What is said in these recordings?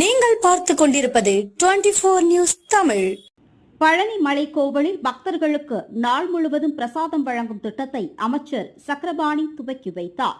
நீங்கள் பார்த்து கொண்டிருப்பது 24 நியூஸ் தமிழ். பழனி மலை கோவிலில் பக்தர்களுக்கு நாள் முழுவதும் பிரசாதம் வழங்கும் திட்டத்தை அமைச்சர் சக்கரபாணி துவக்கி வைத்தார்.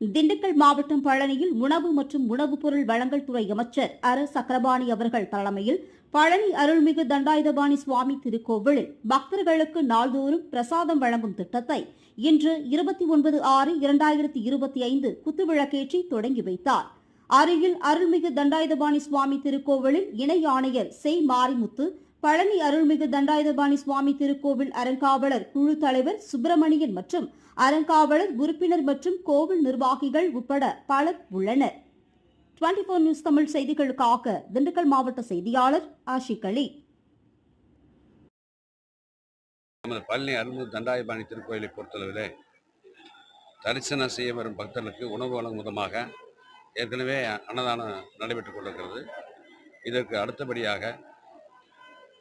திண்டுக்கல் மாவட்டம் பழனியில் உணவு மற்றும் உணவுப் பொருள் வழங்கல் துறை அமைச்சர் அர சக்கரபாணி அவர்கள் தலைமையில் பழனி அருள்மிகு தண்டாயுதபாணி சுவாமி திருக்கோவிலில் பக்தர்களுக்கு நாள்தோறும் பிரசாதம் வழங்கும் திட்டத்தை இன்று இருபத்தி ஒன்பது ஆறு இரண்டாயிரத்தி இருபத்தி ஐந்து குத்துவிளக்கேற்றி தொடங்கி வைத்தார். அருகில் அருள்மிகு தண்டாயுதபாணி சுவாமி திருக்கோவிலில் இணை ஆணையர் செய் மாரிமுத்து பழனி அருள்மிகு தண்டாயுதபாணி சுவாமி திருக்கோவில் அறங்காவலர் குழு தலைவர் சுப்பிரமணியன் மற்றும் அறங்காவலர் உறுப்பினர் மற்றும் கோவில் நிர்வாகிகள் உட்பட பலர் உள்ளனர். 24 நியூஸ் தமிழ் செய்திகளுக்காக திண்டுக்கல் மாவட்ட செய்தியாளர் ஆஷிக் அலி. நமது பழனி அருள்மிகு தண்டாயுதபாணி திருக்கோயிலை பொறுத்தளவில் தரிசனம் செய்ய வரும் பக்தர்களுக்கு உணவு வழங்கும் விதமாக ஏற்கனவே அன்னதானம் நடைபெற்றுக் கொண்டிருக்கிறது. இதற்கு அடுத்தபடியாக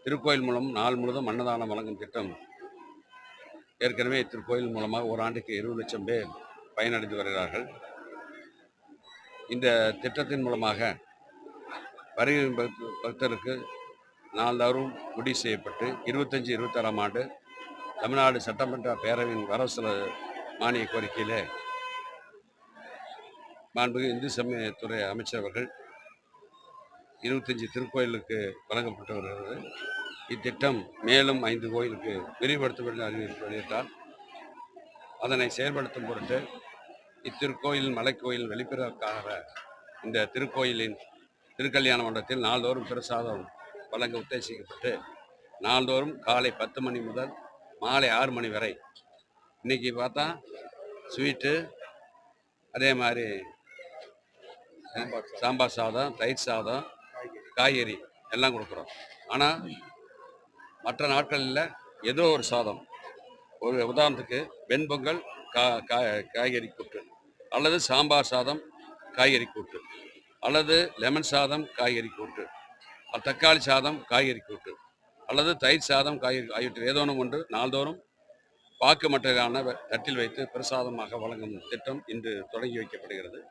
திருக்கோயில் மூலம் நாள் முழுவதும் அன்னதானம் வழங்கும் திட்டம் ஏற்கனவே திருக்கோயில் மூலமாக ஒரு ஆண்டுக்கு இருபது லட்சம் பேர் பயனடைந்து வருகிறார்கள். இந்த திட்டத்தின் மூலமாக வருகிற பக்தருக்கு நாள்தோறும் முடிவு செய்யப்பட்டு இருபத்தஞ்சி இருபத்தாறாம் ஆண்டு தமிழ்நாடு சட்டமன்ற பேரவையின் வரவு செலவு மானிய கோரிக்கையிலே மாண்புமிகு இந்து சமயத்துறை அமைச்சர் அவர்கள் இருபத்தஞ்சி திருக்கோயிலுக்கு வழங்கப்பட்டு வருகிறது இத்திட்டம் மேலும் ஐந்து கோயிலுக்கு விரிவுபடுத்தப்பட்டு அறிவிப்பு வெளியிட்டால் அதனை செயல்படுத்தும் பொருட்டு இத்திருக்கோயில் மலைக்கோயில் வெளிப்பிறக்காக இந்த திருக்கோயிலின் திருக்கல்யாண மண்டபத்தில் நாள்தோறும் பிரசாதம் வழங்க உத்தேசிக்கப்பட்டு நாள்தோறும் காலை பத்து மணி முதல் மாலை ஆறு மணி வரை இன்னைக்கு பார்த்தா ஸ்வீட்டு அதே மாதிரி சாம்பார் சாதம். தயிர் சாதம் காய்கறி எல்லாம் கொடுக்குறோம். ஆனால் மற்ற நாட்களில் ஏதோ ஒரு சாதம். ஒரு உதாரணத்துக்கு வெண்பொங்கல் கா கா- காய்கறி கூட்டு. அல்லது சாம்பார் சாதம் காய்கறி கூட்டு. அல்லது லெமன் சாதம் காய்கறி கூட்டு. தக்காளி சாதம் காய்கறி கூட்டு. அல்லது தயிர் சாதம் காய்கறி ஆகியவற்றில் ஏதோ ஒன்று நாள்தோறும் பாக்கு மட்டையிலான வ- தட்டில் வைத்து பிரசாதமாக வழங்கும் திட்டம் இன்று தொடங்கி வைக்கப்படுகிறது.